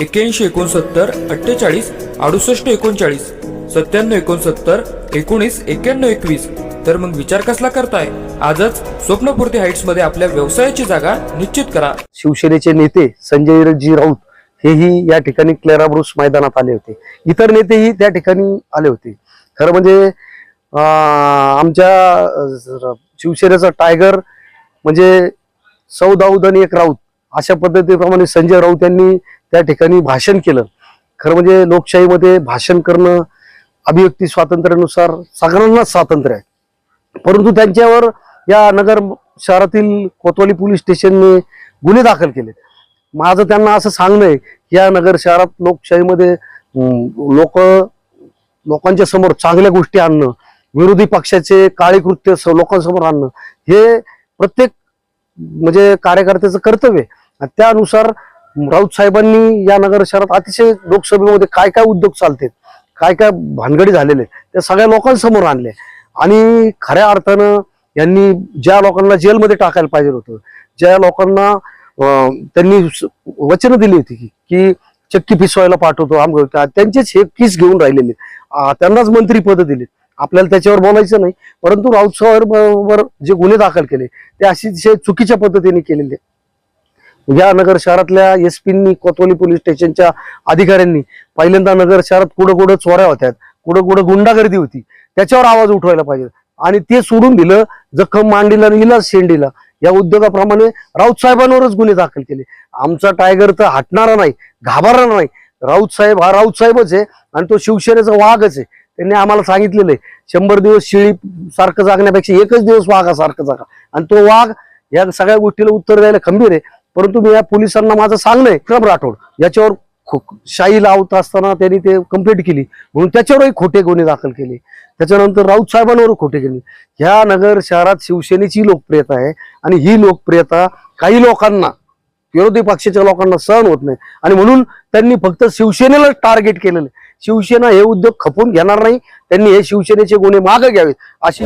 एक्क्याऐंशी एकोणसत्तर अठ्ठेचाळीस अडुसष्ट एकोणचाळीस सत्त्याण्णव एकोणसत्तर एकोणीस एक्क्याण्णव एकवीस. तर मग विचार कसला करताय? आजच स्वप्नपूर्ती हाईट्समध्ये आपल्या व्यवसायाची जागा निश्चित करा. शिवसेनेचे नेते संजयजी राऊत हेही या ठिकाणी क्लेरा ब्रुस मैदानात आले होते. इतर नेतेही त्या ठिकाणी आले होते. खरं म्हणजे आमच्या शिवसेनेचा टायगर म्हणजे सौ दाऊद आणि एक राऊत. अशा पद्धतीप्रमाणे संजय राऊत यांनी त्या ठिकाणी भाषण केलं. खरं म्हणजे लोकशाहीमध्ये भाषण करणं अभिव्यक्ती स्वातंत्र्यानुसार सगळ्यांनाच स्वातंत्र्य आहे. परंतु त्यांच्यावर या नगर शहरातील कोतवाली पोलीस स्टेशनने गुन्हे दाखल केले. माझं त्यांना असं सांगणं आहे की या नगर शहरात लोकशाहीमध्ये लोक लोकांच्या समोर चांगल्या गोष्टी आणणं विरोधी पक्षाचे काळे कृत्य लोकांसमोर आणणं हे प्रत्येक म्हणजे कार्यकर्त्याचं कर्तव्य आहे. आणि त्यानुसार राऊत साहेबांनी या नगर शहरात अतिशय लोकसभेमध्ये काय काय उद्योग चालते काय काय भानगडी झालेले त्या सगळ्या लोकांसमोर आणले. आणि खऱ्या अर्थानं यांनी ज्या लोकांना जेलमध्ये टाकायला पाहिजे होतं ज्या लोकांना त्यांनी वचनं दिली होती की की चक्की पिसवायला पाठवतो आम त्यांचेच हे किस घेऊन राहिलेले त्यांनाच मंत्रीपदं दिले आपल्याला त्याच्यावर बोलायचं नाही परंतु राऊत साहेबांवर जे गुन्हे दाखल केले ते अतिशय चुकीच्या पद्धतीने केलेले या नगर शहरातल्या एस पींनी कोतवाली पोलीस स्टेशनच्या अधिकाऱ्यांनी पहिल्यांदा नगर शहरात कुठं कुठं चोऱ्या होत्या कुठं कुठं गुंडागर्दी होती त्याच्यावर आवाज उठवायला पाहिजे. आणि ते सोडून दिलं जखम मांडीला आणि इलाज शेंडीला. या उद्योगाप्रमाणे राऊत साहेबांवरच गुन्हे दाखल केले. आमचा टायगर तर हटणारा नाही घाबरणार नाही. राऊत साहेब हा राऊत साहेबच आहे आणि तो शिवसेनेचा वाघच आहे. त्यांनी आम्हाला सांगितलेलं आहे शंभर दिवस शिळी सारखं जागण्यापेक्षा एकच दिवस वाघा सारखं जागा. आणि तो वाघ या सगळ्या गोष्टीला उत्तर द्यायला खंबीर आहे. परंतु मी या पोलिसांना माझं सांगणं आहे विक्रम राठोड याच्यावर खो- शाई लावत असताना त्यांनी ते कंप्लीट केली. म्हणून त्याच्यावरही खोटे गुन्हे दाखल केले. त्याच्यानंतर राऊत साहेबांवर खोटे केले. ह्या नगर शहरात शिवसेनेची लोकप्रियता आहे आणि ही लोकप्रियता काही लोकांना विरोधी पक्षाच्या लोकांना सहन होत नाही. आणि म्हणून त्यांनी फक्त शिवसेनेला टार्गेट केलेलं आहे. शिवसेना हे उद्योग खपून घेणार नाही. त्यांनी हे शिवसेनेचे गुन्हे मागे घ्यावेत. अशी